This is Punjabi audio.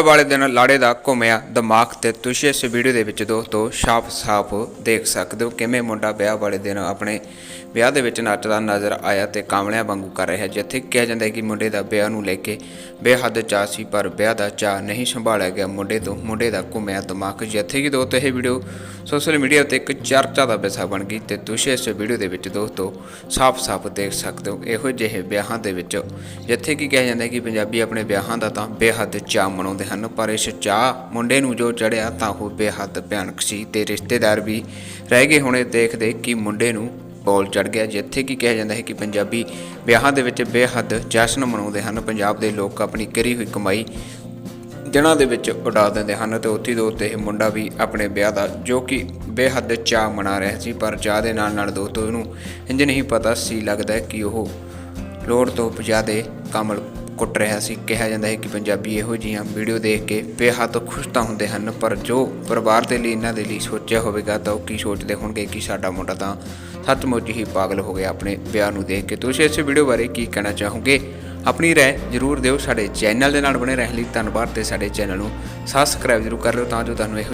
ਵਿਆਹ ਵਾਲੇ ਦਿਨ ਲਾੜੇ ਦਾ ਘੁੰਮਿਆ ਦਿਮਾਗ ਤੇ ਤੁਸੀਂ ਇਸ ਵੀਡੀਓ ਦੇ ਵਿੱਚ ਦੋਸਤੋ ਸਾਫ਼-ਸਾਫ਼ ਦੇਖ ਸਕਦੇ ਹੋ ਕਿਵੇਂ ਮੁੰਡਾ ਵਿਆਹ ਵਾਲੇ ਦਿਨ ਆਪਣੇ ਵਿਆਹ ਦੇ ਵਿੱਚ ਨੱਚਦਾ ਨਜ਼ਰ ਆਇਆ ਤੇ ਕਾਮਲਿਆਂ ਵਾਂਗੂ ਕਰ ਰਿਹਾ ਜਿੱਥੇ ਕਿਹਾ ਜਾਂਦਾ ਹੈ ਕਿ ਮੁੰਡੇ ਦਾ ਵਿਆਹ ਨੂੰ ਲੈ ਕੇ ਬੇਹੱਦ ਚਾਅ ਸੀ, ਪਰ ਵਿਆਹ ਦਾ ਚਾਅ ਨਹੀਂ ਸੰਭਾਲਿਆ ਗਿਆ। ਮੁੰਡੇ ਤੋਂ ਮੁੰਡੇ ਦਾ ਘੁੰਮਿਆ ਦਿਮਾਗ ਜਿੱਥੇ ਕਿ ਦੋਸਤੋ ਇਹ ਵੀਡੀਓ ਸੋਸ਼ਲ ਮੀਡੀਆ ਉੱਤੇ ਇੱਕ ਚਰਚਾ ਦਾ ਵਿਸ਼ਾ ਬਣ ਗਈ ਤੇ ਤੁਸੀਂ ਇਸ ਵੀਡੀਓ ਦੇ ਵਿੱਚ ਦੋਸਤੋ ਸਾਫ਼-ਸਾਫ਼ ਦੇਖ ਸਕਦੇ ਹੋ। ਇਹੋ ਜਿਹੇ ਵਿਆਹਾਂ ਦੇ ਵਿੱਚ ਜਿੱਥੇ ਕਿ ਕਿਹਾ ਜਾਂਦਾ ਹੈ ਕਿ ਪੰਜਾਬੀ ਆਪਣੇ ਵਿਆਹਾਂ ਦਾ ਤਾਂ ਬੇਹੱਦ ਚਾਅ ਮਨਾਉਂਦੇ ਹਨ, ਪਰ ਇਸ ਚਾਹ ਮੁੰਡੇ ਨੂੰ ਜੋ ਚੜਿਆ ਤਾਂ ਉਹ ਬੇਹੱਦ ਭਿਆਨਕ ਸੀ ਤੇ ਰਿਸ਼ਤੇਦਾਰ ਵੀ ਰਹਿ ਗਏ ਹੋਣੇ ਦੇਖਦੇ ਕਿ ਮੁੰਡੇ ਨੂੰ ਬੋਲ ਚੜ ਗਿਆ, ਜਿੱਥੇ ਕਿ ਕਿਹਾ ਜਾਂਦਾ ਹੈ ਕਿ ਪੰਜਾਬੀ ਵਿਆਹਾਂ ਦੇ ਵਿੱਚ ਬੇਹੱਦ ਜਸ਼ਨ ਮਨਾਉਂਦੇ ਹਨ। ਪੰਜਾਬ ਦੇ ਲੋਕ ਆਪਣੀ ਕਰੀ ਹੋਈ ਕਮਾਈ ਦਿਨਾਂ ਦੇ ਵਿੱਚ ਉਡਾ ਦਿੰਦੇ ਹਨ ਤੇ ਉੱਥੇ ਦੇ ਉੱਤੇ ਇਹ ਮੁੰਡਾ ਵੀ ਆਪਣੇ ਵਿਆਹ ਦਾ ਜੋ ਕਿ ਬੇਹੱਦ ਚਾਹ ਮਨਾ ਰਿਹਾ ਸੀ, ਪਰ ਚਾਹ ਦੇ ਨਾਲ ਨਾਲ ਦੋਸਤੋ ਇਹਨੂੰ ਇੰਜ ਨਹੀਂ ਪਤਾ ਸੀ ਲੱਗਦਾ ਕਿ ਉਹ ਲੋੜ ਤੋਂ ਜ਼ਿਆਦਾ ਕਮਲ ਕੁੱਟ ਰਿਹਾ ਸੀ। ਕਿਹਾ ਜਾਂਦਾ ਹੈ ਕਿ ਪੰਜਾਬੀ ਇਹੋ ਜਿਹੀਆਂ ਵੀਡੀਓ ਦੇਖ ਕੇ ਬੇਹੱਦ ਖੁਸ਼ ਤਾਂ ਹੁੰਦੇ ਹਨ, ਪਰ ਜੋ ਪਰਿਵਾਰ ਦੇ ਲਈ ਇਹਨਾਂ ਦੇ ਲਈ ਸੋਚਿਆ ਹੋਵੇਗਾ ਤਾਂ ਉਹ ਕੀ ਸੋਚਦੇ ਹੋਣਗੇ ਕਿ ਸਾਡਾ ਮੁੰਡਾ ਤਾਂ ਸੱਚਮੁੱਚ ਹੀ ਪਾਗਲ ਹੋ ਗਿਆ ਆਪਣੇ ਵਿਆਹ ਨੂੰ ਦੇਖ ਕੇ। ਤੁਸੀਂ ਇਸ ਵੀਡੀਓ ਬਾਰੇ ਕੀ ਕਹਿਣਾ ਚਾਹੋਗੇ? ਆਪਣੀ ਰਾਏ ਜਰੂਰ ਦਿਓ। ਸਾਡੇ ਚੈਨਲ ਦੇ ਨਾਲ ਬਣੇ ਰਹਿਣ ਲਈ ਧੰਨਵਾਦ ਤੇ ਸਾਡੇ ਚੈਨਲ ਨੂੰ ਸਬਸਕ੍ਰਾਈਬ ਜਰੂਰ ਕਰ ਲਿਓ ਤਾਂ ਜੋ ਤੁਹਾਨੂੰ ਇਹੋ